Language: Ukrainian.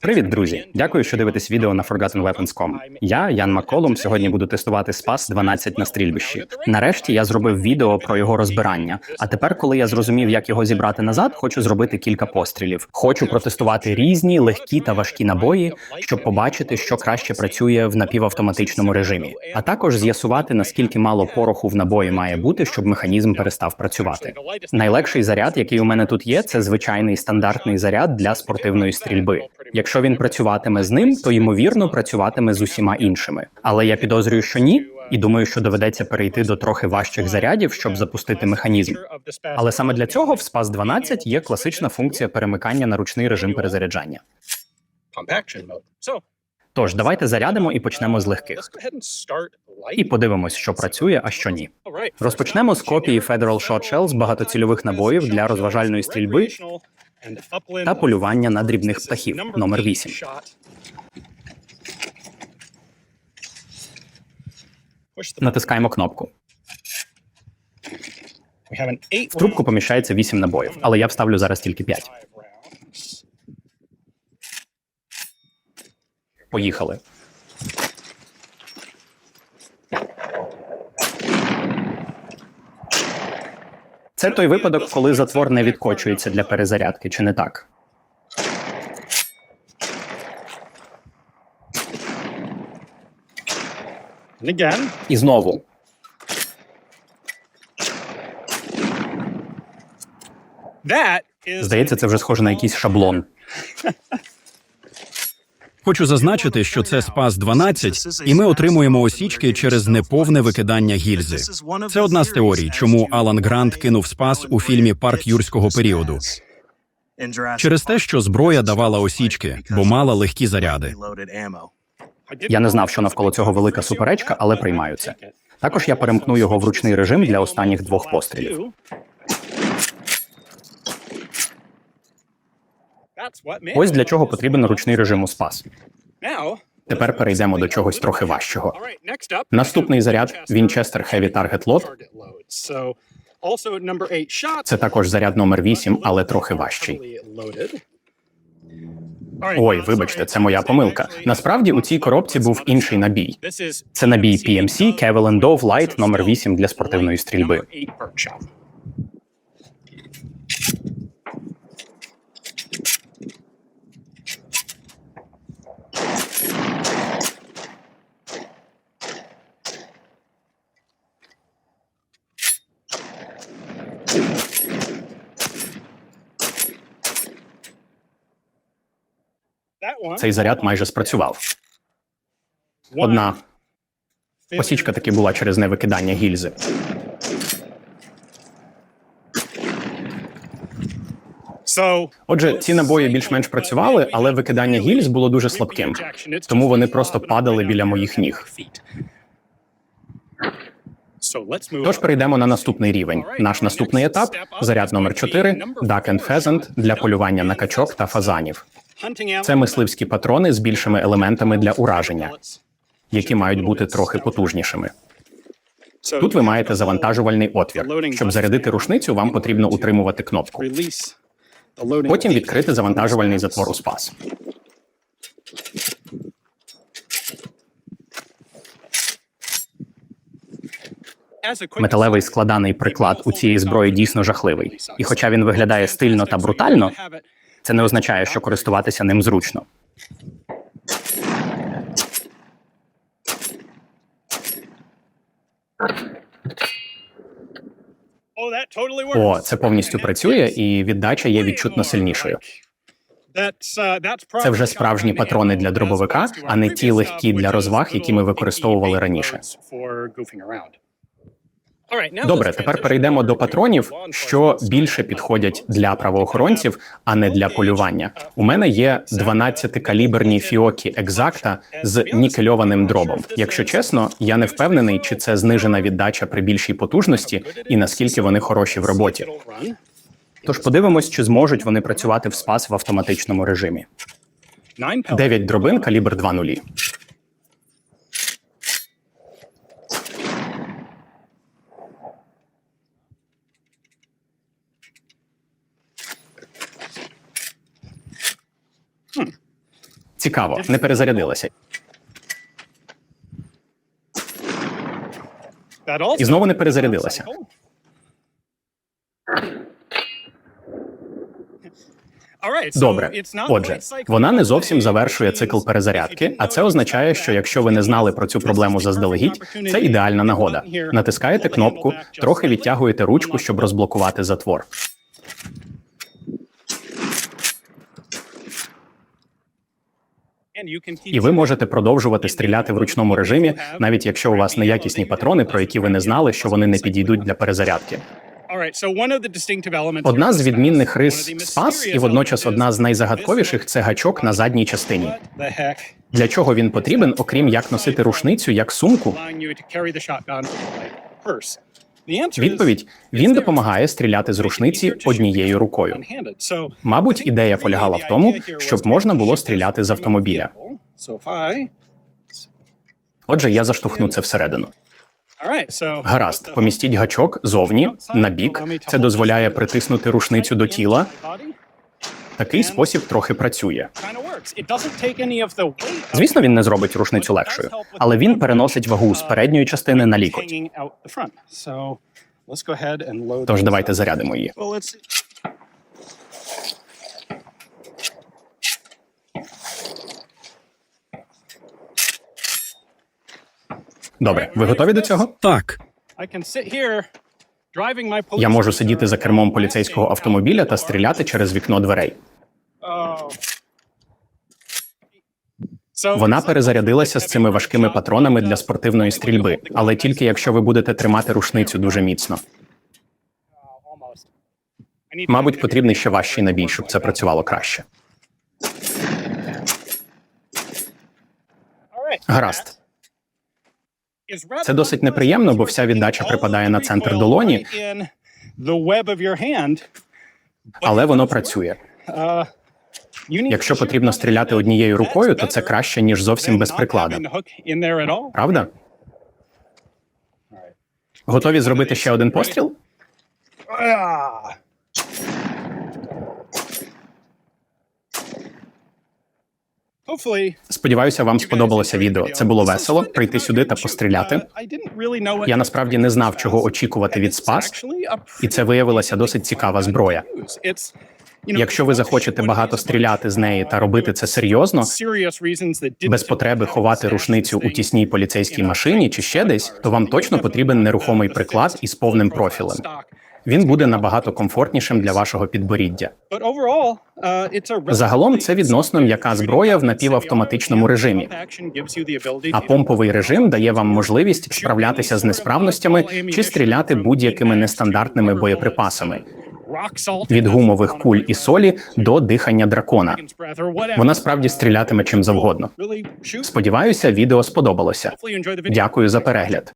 Привіт, друзі! Дякую, що дивитесь відео на ForgottenWeapons.com. Я, Ян Макколум, сьогодні буду тестувати спас 12 на стрільбищі. Нарешті я зробив відео про його розбирання. А тепер, коли я зрозумів, як його зібрати назад, хочу зробити кілька пострілів. Хочу протестувати різні легкі та важкі набої, щоб побачити, що краще працює в напівавтоматичному режимі, а також з'ясувати наскільки мало пороху в набої має бути, щоб механізм перестав працювати. Найлегший заряд, який у мене тут є, це звичайний стандартний заряд для спортивної стрільби. Якщо він працюватиме з ним, то ймовірно працюватиме з усіма іншими. Але я підозрюю, що ні, і думаю, що доведеться перейти до трохи важчих зарядів, щоб запустити механізм. Але саме для цього в SPAS 12 є класична функція перемикання на ручний режим перезаряджання. Тож давайте зарядимо і почнемо з легких. І подивимось, що працює, а що ні. Розпочнемо з копії Federal Shot Shell з багатоцільових набоїв для розважальної стрільби та полювання на дрібних птахів номер 8. Натискаємо кнопку. В трубку поміщається 8 набоїв, але я вставлю зараз тільки 5. Поїхали. Це той випадок, коли затвор не відкочується для перезарядки, чи не так? І знову. Здається, це вже схоже на якийсь шаблон. Хочу зазначити, що це спас 12, і ми отримуємо осічки через неповне викидання гільзи. Це одна з теорій, чому Алан Грант кинув спас у фільмі Парк юрського періоду. Через те, що зброя давала осічки, бо мала легкі заряди. Я не знав, що навколо цього велика суперечка, але приймаю це. Також я перемкну його в ручний режим для останніх двох пострілів. Ось для чого потрібен ручний режим у спас. Тепер перейдемо до чогось трохи важчого. Наступний заряд Winchester Heavy Target Load. Це також заряд номер 8, але трохи важчий. Ой, вибачте, це моя помилка. Насправді у цій коробці був інший набій. Це набій PMC Kevlar Dove Light номер 8 для спортивної стрільби. Цей заряд майже спрацював. Одна осічка таки була через невикидання гільзи. Отже, ці набої більш-менш працювали, але викидання гільз було дуже слабким. Тому вони просто падали біля моїх ніг. Тож перейдемо на наступний рівень. Наш наступний етап заряд номер 4 Duck and Pheasant для полювання на качок та фазанів. Це мисливські патрони з більшими елементами для ураження, які мають бути трохи потужнішими. Тут ви маєте завантажувальний отвір. Щоб зарядити рушницю, вам потрібно утримувати кнопку. Потім відкрити завантажувальний затвор у спас. Металевий складаний приклад у цієї зброї дійсно жахливий. І хоча він виглядає стильно та брутально, це не означає, що користуватися ним зручно. О, це повністю працює, і віддача є відчутно сильнішою. Це вже справжні патрони для дробовика, а не ті легкі для розваг, які ми використовували раніше. Добре, тепер перейдемо до патронів, що більше підходять для правоохоронців, а не для полювання. У мене є 12-каліберні фіокі екзакта з нікельованим дробом. Якщо чесно, я не впевнений, чи це знижена віддача при більшій потужності і наскільки вони хороші в роботі. Тож подивимось, чи зможуть вони працювати в спас в автоматичному режимі. 9 дробин, калібр 2.0. Цікаво, не перезарядилася. І знову не перезарядилася. Добре, отже, вона не зовсім завершує цикл перезарядки, а це означає, що якщо ви не знали про цю проблему заздалегідь, це ідеальна нагода. Натискаєте кнопку, трохи відтягуєте ручку, щоб розблокувати затвор. І ви можете продовжувати стріляти в ручному режимі, навіть якщо у вас неякісні патрони, про які ви не знали, що вони не підійдуть для перезарядки. Одна з відмінних рис спас, і водночас одна з найзагадковіших це гачок на задній частині. Для чого він потрібен, окрім як носити рушницю як сумку? Відповідь: він допомагає стріляти з рушниці однією рукою. Мабуть, ідея полягала в тому, щоб можна було стріляти з автомобіля. Отже, я заштовхну це всередину. Гаразд, помістіть гачок зовні на бік. Це дозволяє притиснути рушницю до тіла. Такий спосіб трохи працює. Звісно, він не зробить рушницю легшою, але він переносить вагу з передньої частини на лікоть. Тож давайте зарядимо її. Добре, ви готові до цього? Так, Я можу сидіти за кермом поліцейського автомобіля та стріляти через вікно дверей. Вона перезарядилася з цими важкими патронами для спортивної стрільби, але тільки якщо ви будете тримати рушницю дуже міцно. Мабуть, потрібний ще важчий набій, щоб це працювало краще. Гаразд. Це досить неприємно, бо вся віддача припадає на центр долоні, але воно працює. Якщо потрібно стріляти однією рукою, то це краще ніж зовсім без приклада. Правда? Готові зробити ще один постріл? Сподіваюся, вам сподобалося відео. Це було весело прийти сюди та постріляти. Я насправді не знав, чого очікувати від спас, і це виявилася досить цікава зброя. Якщо ви захочете багато стріляти з неї та робити це серйозно, без потреби ховати рушницю у тісній поліцейській машині чи ще десь, то вам точно потрібен нерухомий приклад із повним профілем. Він буде набагато комфортнішим для вашого підборіддя. Загалом це відносно м'яка зброя в напівавтоматичному режимі. А помповий режим дає вам можливість справлятися з несправностями чи стріляти будь-якими нестандартними боєприпасами від гумових куль і солі до дихання дракона. Вона справді стрілятиме чим завгодно. Сподіваюся, відео сподобалося. Дякую за перегляд.